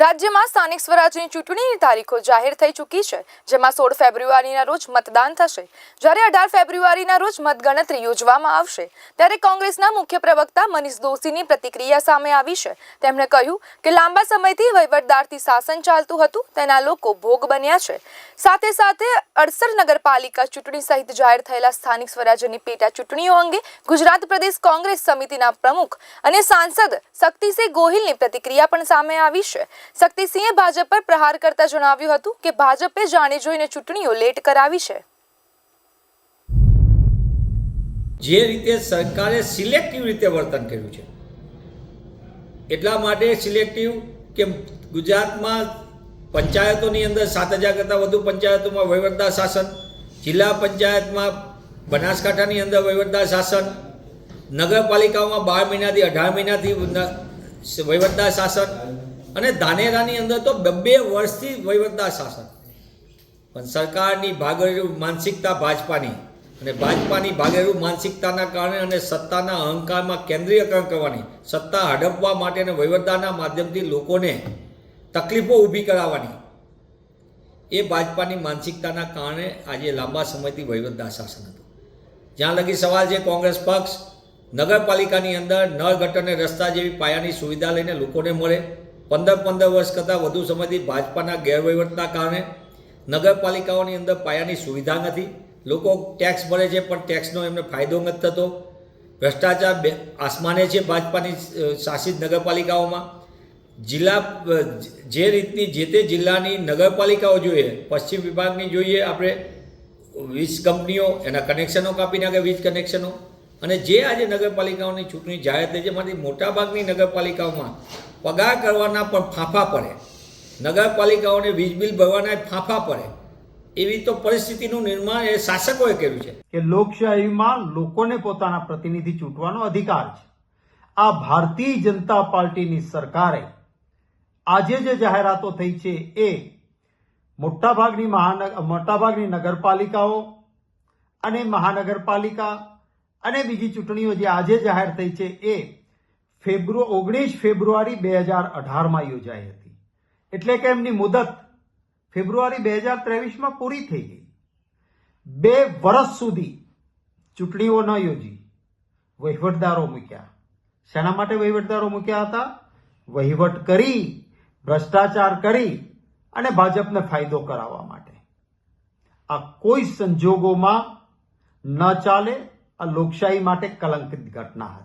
રાજ્યમાં સ્થાનિક સ્વરાજની ચૂંટણીની તારીખો જાહેર થઈ ચૂકી છે, જેમાં સોળ ફેબ્રુઆરીના રોજ મતદાન થશે. જ્યારે અઢાર ફેબ્રુઆરીના રોજ મતગણતરી યોજવામાં આવશે, ત્યારે કોંગ્રેસના મુખ્ય પ્રવક્તા મનીષ દોશીની પ્રતિક્રિયા સામે આવી છે. તેમણે કહ્યું કે લાંબા સમયથી વહીવટદારથી શાસન ચાલતું હતું, તેના લોકો ભોગ બન્યા છે. સાથે સાથે અડસર નગરપાલિકા ચૂંટણી સહિત જાહેર થયેલા સ્થાનિક સ્વરાજ્યની પેટા ચૂંટણીઓ અંગે ગુજરાત પ્રદેશ કોંગ્રેસ સમિતિના પ્રમુખ અને સાંસદ શક્તિસિંહ ગોહિલની પ્રતિક્રિયા પણ સામે આવી છે. શક્તિસિંહે ભાજપ પર પ્રહાર કરતા જણાવ્યું હતું કે ભાજપે જાણી જોઈને ચૂંટણીઓ લેટ કરાવી છે. જે રીતે સરકારે સિલેક્ટિવ રીતે વર્તન કર્યું છે, એટલા માટે સિલેક્ટિવ કે ગુજરાતમાં પંચાયતોની અંદર સાત હજાર કરતાં વધુ પંચાયતોમાં વહીવટદાર શાસન, જિલ્લા પંચાયતમાં બનાસકાંઠાની અંદર વહીવટદાર શાસન, નગરપાલિકાઓમાં બાર મહિનાથી અઢાર મહિનાથી વહીવટદાર શાસન અને ધાનેરાની અંદર તો બબ્બે વર્ષથી વહીવટદાર શાસન. પણ સરકારની ભાગેડુ માનસિકતા ભાજપાની. અને ભાજપાની ભાગેડુ માનસિકતાના કારણે અને સત્તાના અહંકારમાં કેન્દ્રીયકરણ કરવાની, સત્તા હડપવા માટે અને વહીવટદારના માધ્યમથી લોકોને તકલીફો ઊભી કરાવવાની. એ ભાજપાની માનસિકતાના કારણે આજે લાંબા સમયથી વહીવટદાર શાસન હતું. જ્યાં લગી સવાલ છે કોંગ્રેસ પક્ષ, નગરપાલિકાની અંદર નળ ગટર અને રસ્તા જેવી પાયાની સુવિધા લઈને લોકોને મળે પંદર પંદર વર્ષ કરતાં વધુ સમયથી ભાજપાના ગેરવહીવટના કારણે નગરપાલિકાઓની અંદર પાયાની સુવિધા નથી. લોકો ટેક્સ ભરે છે, પણ ટેક્સનો એમને ફાયદો નથી થતો. ભ્રષ્ટાચાર બે આસમાને છે ભાજપાની શાસિત નગરપાલિકાઓમાં. જિલ્લા જે રીતની જે તે જિલ્લાની નગરપાલિકાઓ જોઈએ, પશ્ચિમ વિભાગની જોઈએ આપણે, વીજ કંપનીઓ, એના કનેક્શનો કાપી નાખે, વીજ કનેક્શનો. અને જે આજે નગરપાલિકાઓની ચૂંટણી જાહેર થઈ છે, એમાંથી મોટાભાગની નગરપાલિકાઓમાં પગાર કરવાના પણ ફાંફા પડે. નગરપાલિકાઓને વીજ બિલ ભરવાના ફાંફા પડે. એવી તો પરિસ્થિતિનું નિર્માણ એ શાસકોએ કર્યું છે. કે લોકશાહીમાં લોકોને પોતાના પ્રતિનિધિ ચૂંટવાનો અધિકાર છે. આ ભારતીય જનતા પાર્ટીની સરકારે આજે જે જાહેરાતો થઈ છે એ મોટાભાગની મહાનગર મોટાભાગની નગરપાલિકાઓ અને મહાનગરપાલિકા અને બીજી ચૂંટણીઓ જે આજે જાહેર થઈ છે એ ફેબ્રુ, ઓગણીસ ફેબ્રુઆરી બે હજાર અઢારમાં યોજાઈ હતી. એટલે કે એમની મુદત ફેબ્રુઆરી બે હજાર ત્રેવીસમાં પૂરી થઈ ગઈ. બે વર્ષ સુધી ચૂંટણીઓ ન યોજી. વહીવટદારો મૂક્યા. શેના માટે વહીવટદારો મૂક્યા હતા? વહીવટ કરી, ભ્રષ્ટાચાર કરી અને ભાજપને ફાયદો કરાવવા માટે. આ કોઈ સંજોગોમાં ન ચાલે, આ લોકશાહી માટે કલંકિત ઘટના હતી.